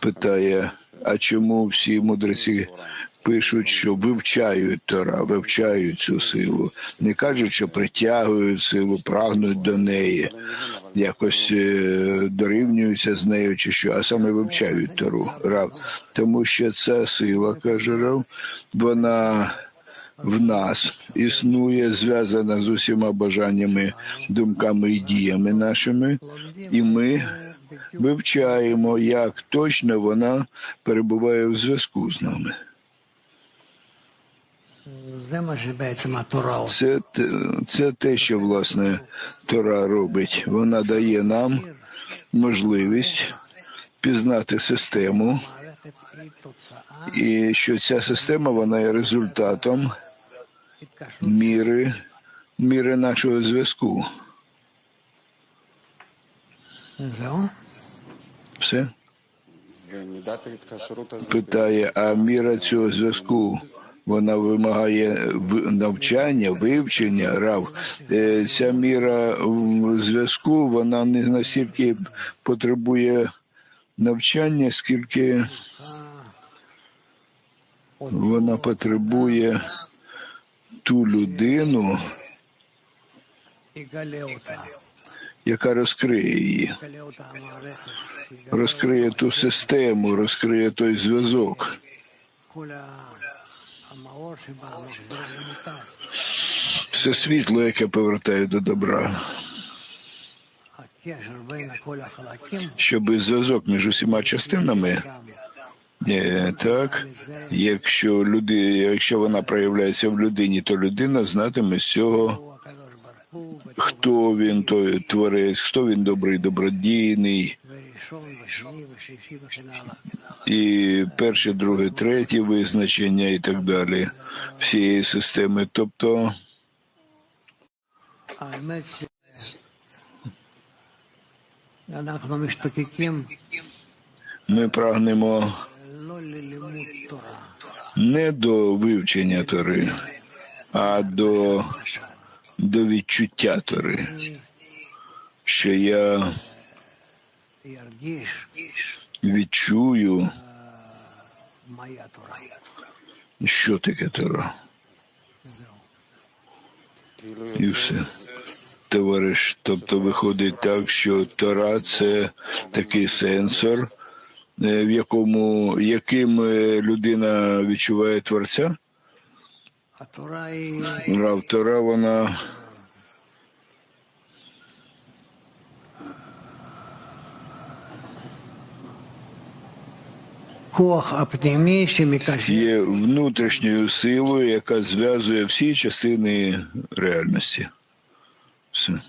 питає, а чому всі мудреці пишуть, що вивчають Тора, вивчають цю силу, не кажуть, що притягують силу, прагнуть до неї, якось е, дорівнюються з нею чи що, а саме вивчають Тору. Рав. Тому що ця сила, каже Рав, вона в нас існує, зв'язана з усіма бажаннями, думками і діями нашими, і ми вивчаємо, як точно вона перебуває в зв'язку з нами. Це, це те, що власне Тора робить. Вона дає нам можливість пізнати систему, і що ця система вона є результатом міри, міри нашого зв'язку. Все? Питає, а міра цього зв'язку вона вимагає навчання, вивчення рав. Е, ця міра зв'язку вона не настільки потребує навчання, скільки вона потребує ту людину яка розкриє її, розкриє ту систему, розкриє той зв'язок. Все світло, яке повертає до добра, щоб зв'язок між усіма частинами. Е, так, якщо люди, якщо вона проявляється в людині, то людина знатиме з цього хто він той творець, хто він добрий, добродійний. І перше, друге, третє визначення і так далі всієї системи. Тобто ми прагнемо не до вивчення тори, а до до відчуття тори, що я відчую, що таке тора. І все. Товариш, тобто виходить так, що тора це такий сенсор, е, в якому яким е, людина відчуває творця. Тора, вона є внутрішньою силою, яка зв'язує всі частини реальності. Все.